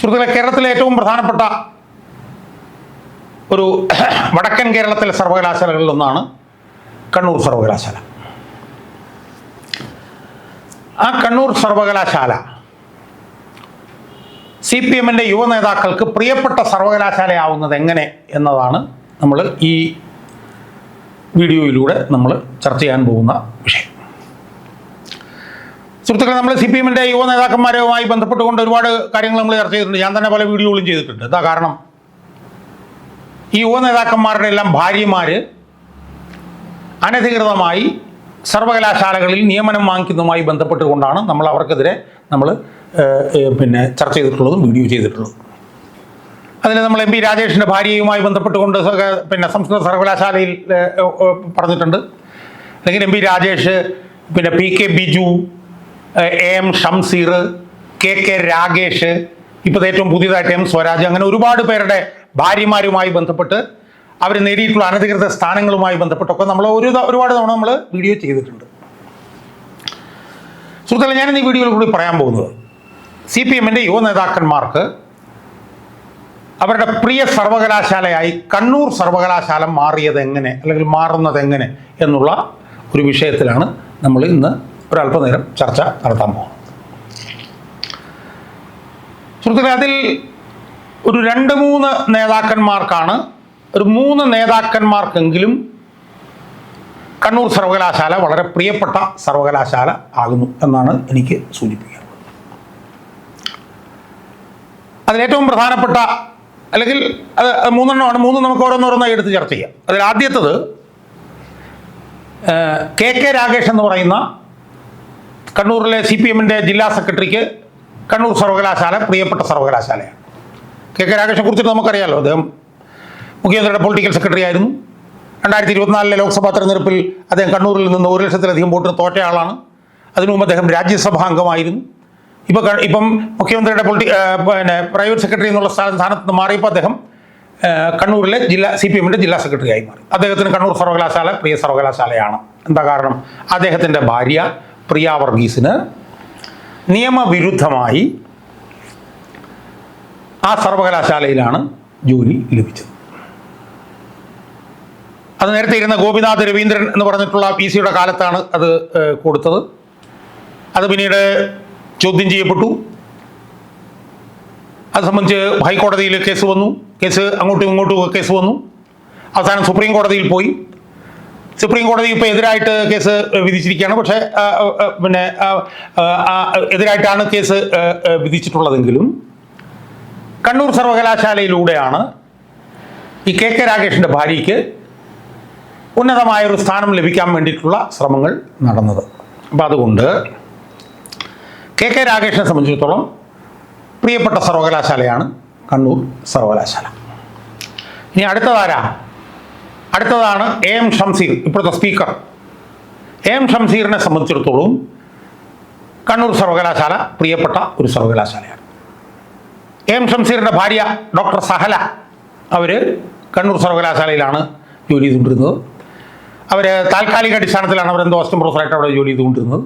സുഹൃത്തുക്കളെ കേരളത്തിലെ ഏറ്റവും പ്രധാനപ്പെട്ട ഒരു വടക്കൻ കേരളത്തിലെ സർവകലാശാലകളിൽ ഒന്നാണ് കണ്ണൂർ സർവകലാശാല. ആ കണ്ണൂർ സർവകലാശാല സി പി എമ്മിന്റെ യുവ നേതാക്കൾക്ക് പ്രിയപ്പെട്ട സർവകലാശാലയാവുന്നത് എങ്ങനെ എന്നതാണ് നമ്മൾ ഈ വീഡിയോയിലൂടെ നമ്മൾ ചർച്ച ചെയ്യാൻ പോകുന്ന വിഷയം. സുഹൃത്തുക്കളെ നമ്മൾ സി പി എമ്മിന്റെ യുവ നേതാക്കന്മാരുമായി ബന്ധപ്പെട്ടുകൊണ്ട് ഒരുപാട് കാര്യങ്ങൾ നമ്മൾ ചർച്ച ചെയ്തിട്ടുണ്ട്. ഞാൻ തന്നെ പല വീഡിയോകളും ചെയ്തിട്ടുണ്ട്. എന്താ കാരണം ഈ യുവ നേതാക്കന്മാരുടെ എല്ലാം ഭാര്യമാർ അനധികൃതമായി സർവകലാശാലകളിൽ നിയമനം വാങ്ങിക്കുന്നതുമായി ബന്ധപ്പെട്ടുകൊണ്ടാണ് നമ്മൾ അവർക്കെതിരെ നമ്മൾ പിന്നെ ചർച്ച ചെയ്തിട്ടുള്ളതും വീഡിയോ ചെയ്തിട്ടുള്ളതും. അതിൽ നമ്മൾ എം പി രാജേഷിന്റെ ഭാര്യയുമായി ബന്ധപ്പെട്ടുകൊണ്ട് പിന്നെ സംസ്കൃത സർവകലാശാലയിൽ പറഞ്ഞിട്ടുണ്ട്. അല്ലെങ്കിൽ എം പി രാജേഷ് പിന്നെ P K Biju A M Shamseer K K Ragesh ഇപ്പോൾ ഏറ്റവും പുതിയതായിട്ട് എം സ്വരാജ് അങ്ങനെ ഒരുപാട് പേരുടെ ഭാര്യമാരുമായി ബന്ധപ്പെട്ട് അവർ നേടിയിട്ടുള്ള അനധികൃത സ്ഥാനങ്ങളുമായി ബന്ധപ്പെട്ടൊക്കെ നമ്മൾ ഒരു ഒരുപാട് തവണ നമ്മൾ വീഡിയോ ചെയ്തിട്ടുണ്ട്. സുഹൃത്തുക്കളെ ഞാൻ ഈ വീഡിയോയിൽ കൂടി പറയാൻ പോകുന്നത് സി പി എമ്മിന്റെ യുവ നേതാക്കന്മാർക്ക് അവരുടെ പ്രിയ സർവകലാശാലയായി കണ്ണൂർ സർവകലാശാല മാറിയത് എങ്ങനെ അല്ലെങ്കിൽ മാറുന്നത് എങ്ങനെ എന്നുള്ള ഒരു വിഷയത്തിലാണ് നമ്മൾ ഇന്ന് ഒരല്പനേരം ചർച്ച നടത്താൻ പോകുന്നത് സുഹൃത്തുക്കളെ അതിൽ ഒരു രണ്ട് മൂന്ന് നേതാക്കന്മാർക്കാണ് ഒരു മൂന്ന് നേതാക്കന്മാർക്കെങ്കിലും കണ്ണൂർ സർവകലാശാല വളരെ പ്രിയപ്പെട്ട സർവകലാശാല ആകുന്നു എന്നാണ് എനിക്ക് സൂചിപ്പിക്കുന്നത് അതിലേറ്റവും പ്രധാനപ്പെട്ട അല്ലെങ്കിൽ അത് മൂന്നെണ്ണമാണ് മൂന്ന് നമുക്ക് ഓരോന്നോരോന്നായി എടുത്ത് ചർച്ച ചെയ്യാം. അതിൽ ആദ്യത്തത് കെ കെ രാഗേഷ് എന്ന് പറയുന്ന കണ്ണൂരിലെ സി പി എമ്മിന്റെ ജില്ലാ സെക്രട്ടറിക്ക് കണ്ണൂർ സർവകലാശാല പ്രിയപ്പെട്ട സർവകലാശാലയാണ്. കെ കെ രാകേഷിനെ കുറിച്ചിട്ട് നമുക്കറിയാമല്ലോ അദ്ദേഹം മുഖ്യമന്ത്രിയുടെ പൊളിറ്റിക്കൽ സെക്രട്ടറി ആയിരുന്നു. രണ്ടായിരത്തി ഇരുപത്തിനാലിലെ ലോക്സഭാ തെരഞ്ഞെടുപ്പിൽ അദ്ദേഹം കണ്ണൂരിൽ നിന്ന് ഒരു ലക്ഷത്തിലധികം വോട്ടിന് തോറ്റ ആളാണ് അതിനു മുമ്പ് അദ്ദേഹം രാജ്യസഭാ അംഗമായിരുന്നു. ഇപ്പോൾ ഇപ്പം മുഖ്യമന്ത്രിയുടെ പൊളിറ്റി പിന്നെ പ്രൈവറ്റ് സെക്രട്ടറി എന്നുള്ള സ്ഥാന- സ്ഥാനത്ത് നിന്ന് മാറിയപ്പോൾ അദ്ദേഹം കണ്ണൂരിലെ ജില്ലാ സി പി എമ്മിന്റെ ജില്ലാ സെക്രട്ടറി ആയി മാറി. അദ്ദേഹത്തിന് കണ്ണൂർ സർവകലാശാല പ്രിയ സർവകലാശാലയാണ്. എന്താ കാരണം? അദ്ദേഹത്തിന്റെ ഭാര്യ പ്രിയ വർഗീസിന് നിയമവിരുദ്ധമായി ആ സർവകലാശാലയിലാണ് ജോലി ലഭിച്ചത്. അത് നേരത്തെ ഇരുന്ന ഗോപിനാഥ് രവീന്ദ്രൻ എന്ന് പറഞ്ഞിട്ടുള്ള പി സിയുടെ കാലത്താണ് അത് കൊടുത്തത്. അത് പിന്നീട് ചോദ്യം ചെയ്യപ്പെട്ടു. അത് സംബന്ധിച്ച് ഹൈക്കോടതിയിൽ കേസ് വന്നു. കേസ് അങ്ങോട്ടും ഇങ്ങോട്ടും കേസ് വന്നു. അവസാനം സുപ്രീം കോടതിയിൽ പോയി. സുപ്രീം കോടതി ഇപ്പോൾ എതിരായിട്ട് കേസ് വിധിച്ചിരിക്കുകയാണ്. പക്ഷേ പിന്നെ എതിരായിട്ടാണ് കേസ് വിധിച്ചിട്ടുള്ളതെങ്കിലും കണ്ണൂർ സർവകലാശാലയിലൂടെയാണ് ഈ കെ കെ രാകേഷിന്റെ ഭാര്യയ്ക്ക് ഉന്നതമായ ഒരു സ്ഥാനം ലഭിക്കാൻ വേണ്ടിയിട്ടുള്ള ശ്രമങ്ങൾ നടന്നത്. അപ്പം അതുകൊണ്ട് കെ കെ രാകേഷിനെ സംബന്ധിച്ചിടത്തോളം പ്രിയപ്പെട്ട സർവകലാശാലയാണ് കണ്ണൂർ സർവകലാശാല. ഇനി അടുത്തതാരാ അടുത്തതാണ് എ എം ഷംസീർ ഇപ്പോഴത്തെ സ്പീക്കർ എ എം ഷംസീറിനെ സംബന്ധിച്ചിടത്തോളം കണ്ണൂർ സർവകലാശാല പ്രിയപ്പെട്ട ഒരു സർവകലാശാലയാണ്. എ എം ഷംസീറിന്റെ ഭാര്യ ഡോക്ടർ സഹല അവർ കണ്ണൂർ സർവകലാശാലയിലാണ് ജോലി ചെയ്തുകൊണ്ടിരുന്നത്. അവർ താൽക്കാലിക അടിസ്ഥാനത്തിലാണ് അവർ എന്തോ അസിസ്റ്റന്റ് പ്രൊഫസറായിട്ട് അവിടെ ജോലി ചെയ്തുകൊണ്ടിരുന്നത്.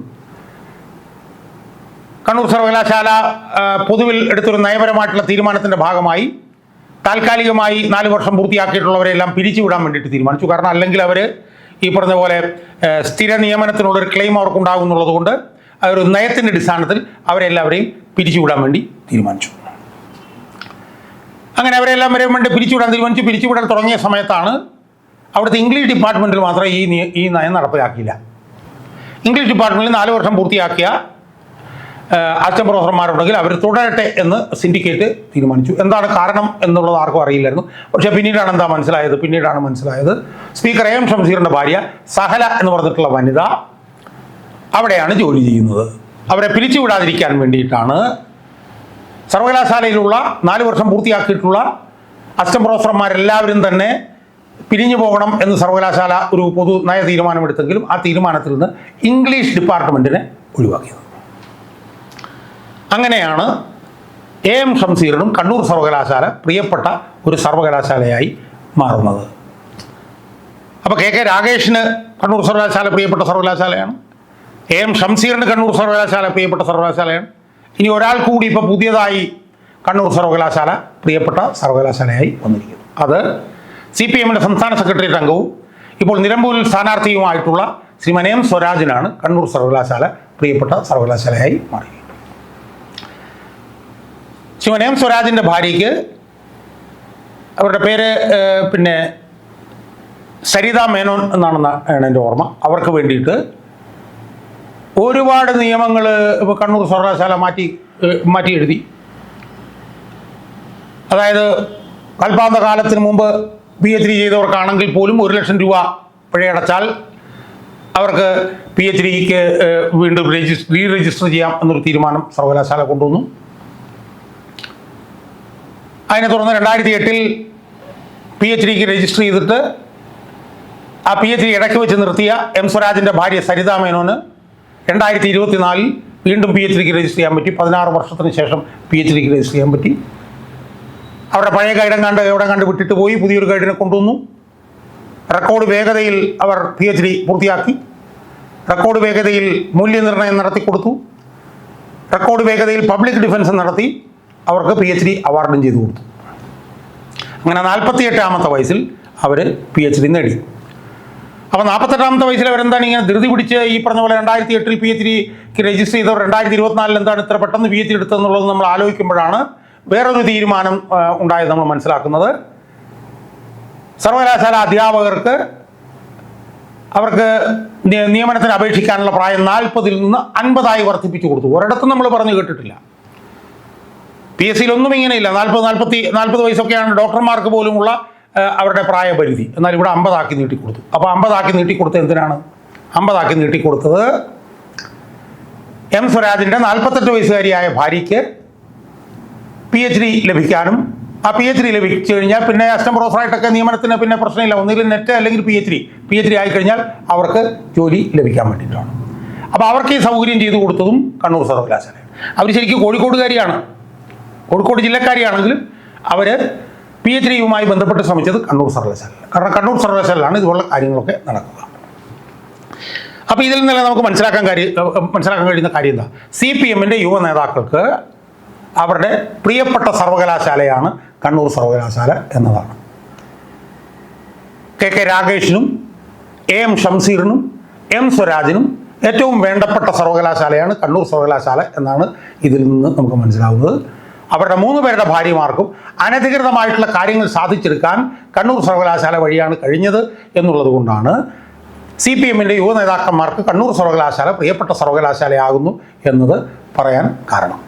കണ്ണൂർ സർവകലാശാല പൊതുവിൽ എടുത്തൊരു നയപരമായിട്ടുള്ള തീരുമാനത്തിന്റെ ഭാഗമായി താൽക്കാലികമായി നാല് വർഷം പൂർത്തിയാക്കിയിട്ടുള്ളവരെല്ലാം പിരിച്ചുവിടാൻ വേണ്ടിയിട്ട് തീരുമാനിച്ചു. കാരണം അല്ലെങ്കിൽ അവർ ഈ പറഞ്ഞ പോലെ സ്ഥിര നിയമനത്തിനുള്ളൊരു ക്ലെയിം അവർക്കുണ്ടാകുന്നുള്ളത് കൊണ്ട് ആ ഒരു നയത്തിന്റെ അടിസ്ഥാനത്തിൽ അവരെല്ലാവരെയും പിരിച്ചുവിടാൻ വേണ്ടി തീരുമാനിച്ചു. അങ്ങനെ അവരെല്ലാം വരെ വേണ്ടി പിരിച്ചുവിടാൻ തീരുമാനിച്ചു. പിരിച്ചുവിടാൻ തുടങ്ങിയ സമയത്താണ് അവിടുത്തെ ഇംഗ്ലീഷ് ഡിപ്പാർട്ട്മെന്റിൽ മാത്രമേ ഈ ഈ നയം നടപ്പിലാക്കിയില്ല. ഇംഗ്ലീഷ് ഡിപ്പാർട്ട്മെന്റിൽ നാല് വർഷം പൂർത്തിയാക്കിയ അച്ഛൻ പ്രൊഫസർമാരുണ്ടെങ്കിൽ അവർ തുടരട്ടെ എന്ന് സിൻഡിക്കേറ്റ് തീരുമാനിച്ചു. എന്താണ് കാരണം എന്നുള്ളത് ആർക്കും അറിയില്ലായിരുന്നു. പക്ഷേ പിന്നീടാണ് എന്താ മനസ്സിലായത്? പിന്നീടാണ് മനസ്സിലായത് സ്പീക്കർ എ ഷംസീറിന്റെ ഭാര്യ സഹല എന്ന് പറഞ്ഞിട്ടുള്ള വനിത അവിടെയാണ് ജോലി ചെയ്യുന്നത്. അവരെ പിരിച്ചുവിടാതിരിക്കാൻ വേണ്ടിയിട്ടാണ് സർവകലാശാലയിലുള്ള നാല് വർഷം പൂർത്തിയാക്കിയിട്ടുള്ള അസിസ്റ്റന്റ് പ്രൊഫസർമാരെല്ലാവരും തന്നെ പിരിഞ്ഞു പോകണം എന്ന് സർവകലാശാല ഒരു പൊതു നയ തീരുമാനമെടുത്തെങ്കിലും ആ തീരുമാനത്തിൽ നിന്ന് ഇംഗ്ലീഷ് ഡിപ്പാർട്ട്മെന്റിനെ ഒഴിവാക്കിയത്. അങ്ങനെയാണ് എ എം ഷംസീറിനും കണ്ണൂർ സർവകലാശാല പ്രിയപ്പെട്ട ഒരു സർവകലാശാലയായി മാറുന്നത്. അപ്പോൾ കെ കെ രാകേഷിന് കണ്ണൂർ സർവകലാശാല പ്രിയപ്പെട്ട സർവകലാശാലയാണ്. എ എം ഷംസീറിന് കണ്ണൂർ സർവകലാശാല പ്രിയപ്പെട്ട സർവകലാശാലയാണ്. ഇനി ഒരാൾ കൂടി ഇപ്പോൾ പുതിയതായി കണ്ണൂർ സർവകലാശാല പ്രിയപ്പെട്ട സർവകലാശാലയായി വന്നിരിക്കുന്നു. അത് സി പി എമ്മിന്റെ സംസ്ഥാന സെക്രട്ടേറിയറ്റ് അംഗവും ഇപ്പോൾ നിലമ്പൂരിൽ സ്ഥാനാർത്ഥിയുമായിട്ടുള്ള ശ്രീ മനയം സ്വരാജിനാണ് കണ്ണൂർ സർവകലാശാല പ്രിയപ്പെട്ട സർവകലാശാലയായി മാറിയത് ശ്രീ മനയം സ്വരാജിന്റെ ഭാര്യയ്ക്ക് അവരുടെ പേര് പിന്നെ സരിത മേനോൻ എന്നാണെന്ന് ആണ് എന്റെ ഓർമ്മ. അവർക്ക് വേണ്ടിയിട്ട് ഒരുപാട് നിയമങ്ങൾ ഇപ്പോൾ കണ്ണൂർ സർവകലാശാല മാറ്റി മാറ്റി എഴുതി. അതായത് കൽപ്പാന്ത കാലത്തിന് മുമ്പ് പി എച്ച് ഡി ചെയ്തവർക്കാണെങ്കിൽ പോലും ഒരു ലക്ഷം രൂപ പിഴയടച്ചാൽ അവർക്ക് പി എച്ച് ഡിക്ക് വീണ്ടും രജിസ്റ്റർ റീ രജിസ്റ്റർ ചെയ്യാം എന്നൊരു തീരുമാനം സർവകലാശാല കൊണ്ടുവന്നു. അതിനെ തുടർന്ന് രണ്ടായിരത്തി എട്ടിൽ പി എച്ച് ഡിക്ക് രജിസ്റ്റർ ചെയ്തിട്ട് ആ പി എച്ച് ഡി ഇടയ്ക്ക് വെച്ച് നിർത്തിയ എം സ്വരാജിന്റെ ഭാര്യ സരിത മേനോന് രണ്ടായിരത്തി ഇരുപത്തിനാലിൽ വീണ്ടും പി എച്ച് ഡിക്ക് രജിസ്റ്റർ ചെയ്യാൻ പറ്റി. പതിനാറ് വർഷത്തിന് ശേഷം പി എച്ച് ഡിക്ക് രജിസ്റ്റർ ചെയ്യാൻ പറ്റി. അവരുടെ പഴയ ഗൈഡം കണ്ട് എവിടെ കണ്ട് വിട്ടിട്ട് പോയി. പുതിയൊരു ഗൈഡിനെ കൊണ്ടുവന്നു. റെക്കോർഡ് വേഗതയിൽ അവർ പി എച്ച് ഡി പൂർത്തിയാക്കി. റെക്കോർഡ് വേഗതയിൽ മൂല്യനിർണയം നടത്തി കൊടുത്തു റെക്കോർഡ് വേഗതയിൽ പബ്ലിക് ഡിഫൻസ് നടത്തി. അവർക്ക് പി എച്ച് ഡി അവാർഡും ചെയ്തു കൊടുത്തു. അങ്ങനെ നാൽപ്പത്തി എട്ടാമത്തെ വയസ്സിൽ അവർ പി എച്ച് ഡി നേടി. അപ്പോൾ നാൽപ്പത്തെട്ടാമത്തെ വയസ്സിൽ അവരെന്താണ് ഇങ്ങനെ ധൃതി പിടിച്ച് ഈ പറഞ്ഞ പോലെ രണ്ടായിരത്തി എട്ടിൽ പി എച്ച് ഡിക്ക് രജിസ്റ്റർ ചെയ്തവർ രണ്ടായിരത്തി ഇരുപത്തിനാലിൽ എന്താണ് ഇത്ര പെട്ടെന്ന് പി എച്ച് ഡി എടുത്തതെന്നുള്ളത് നമ്മൾ ആലോചിക്കുമ്പോഴാണ് വേറൊരു തീരുമാനം ഉണ്ടായത് നമ്മൾ മനസ്സിലാക്കുന്നത്. സർവകലാശാല അധ്യാപകർക്ക് അവർക്ക് നിയമനത്തിന് അപേക്ഷിക്കാനുള്ള പ്രായം നാൽപ്പതിൽ നിന്ന് അൻപതായി വർദ്ധിപ്പിച്ചു കൊടുത്തു. ഒരിടത്തും നമ്മൾ പറഞ്ഞു കേട്ടിട്ടില്ല. പി എസ് സിയിൽ ഒന്നും ഇങ്ങനെയില്ല. നാൽപ്പത് നാൽപ്പത്തി നാൽപ്പത് വയസ്സൊക്കെയാണ് ഡോക്ടർമാർക്ക് പോലുമുള്ള അവരുടെ പ്രായപരിധി. എന്നാൽ ഇവിടെ അമ്പതാക്കി നീട്ടിക്കൊടുത്തു. അപ്പോൾ അമ്പതാക്കി നീട്ടിക്കൊടുത്തത് എന്തിനാണ്? അമ്പതാക്കി നീട്ടിക്കൊടുത്തത് എം സ്വരാജിന്റെ നാൽപ്പത്തെട്ട് വയസ്സുകാരിയായ ഭാര്യയ്ക്ക് പി എച്ച് ഡി ലഭിക്കാനും ആ പി എച്ച് ഡി ലഭിച്ചു കഴിഞ്ഞാൽ പിന്നെ അസിസ്റ്റന്റ് പ്രൊഫസറായിട്ടൊക്കെ നിയമനത്തിന് പിന്നെ പ്രശ്നമില്ല. ഒന്നുകിൽ നെറ്റ് അല്ലെങ്കിൽ P H D P H D ആയിക്കഴിഞ്ഞാൽ അവർക്ക് ജോലി ലഭിക്കാൻ വേണ്ടിയിട്ടാണ്. അപ്പോൾ അവർക്ക് ഈ സൗകര്യം ചെയ്തു കൊടുത്തതും കണ്ണൂർ സർവകലാശാലയാണ്. അവർ ശരിക്കും കോഴിക്കോടുകാരിയാണ്. കോഴിക്കോട് ജില്ലക്കാരിയാണെങ്കിലും അവർ പി എച്ച് ഡിയുമായി ബന്ധപ്പെട്ട് ശ്രമിച്ചത് കണ്ണൂർ സർവകലാശാല കാരണം കണ്ണൂർ സർവകലാശാലയിലാണ് ഇതുപോലുള്ള കാര്യങ്ങളൊക്കെ നടക്കുക. അപ്പോൾ ഇതിൽ നിന്നല്ല നമുക്ക് മനസ്സിലാക്കാൻ കാര്യം മനസ്സിലാക്കാൻ കഴിയുന്ന കാര്യം എന്താ? സി പി എമ്മിന്റെ യുവ നേതാക്കൾക്ക് അവരുടെ പ്രിയപ്പെട്ട സർവകലാശാലയാണ് കണ്ണൂർ സർവകലാശാല എന്നതാണ്. കെ കെ രാകേഷിനും എ എം ഷംസീറിനും എം സ്വരാജിനും ഏറ്റവും വേണ്ടപ്പെട്ട സർവകലാശാലയാണ് കണ്ണൂർ സർവകലാശാല എന്നാണ് ഇതിൽ നിന്ന് നമുക്ക് മനസ്സിലാവുന്നത്. അവരുടെ മൂന്ന് പേരുടെ ഭാര്യമാർക്കും അനധികൃതമായിട്ടുള്ള കാര്യങ്ങൾ സാധിച്ചെടുക്കാൻ കണ്ണൂർ സർവകലാശാല വഴിയാണ് കഴിഞ്ഞത് എന്നുള്ളത് കൊണ്ടാണ് സി പി എമ്മിന്റെ യുവ നേതാക്കന്മാർക്ക് കണ്ണൂർ സർവകലാശാല പ്രിയപ്പെട്ട സർവകലാശാലയാകുന്നു എന്നത് പറയാൻ കാരണം.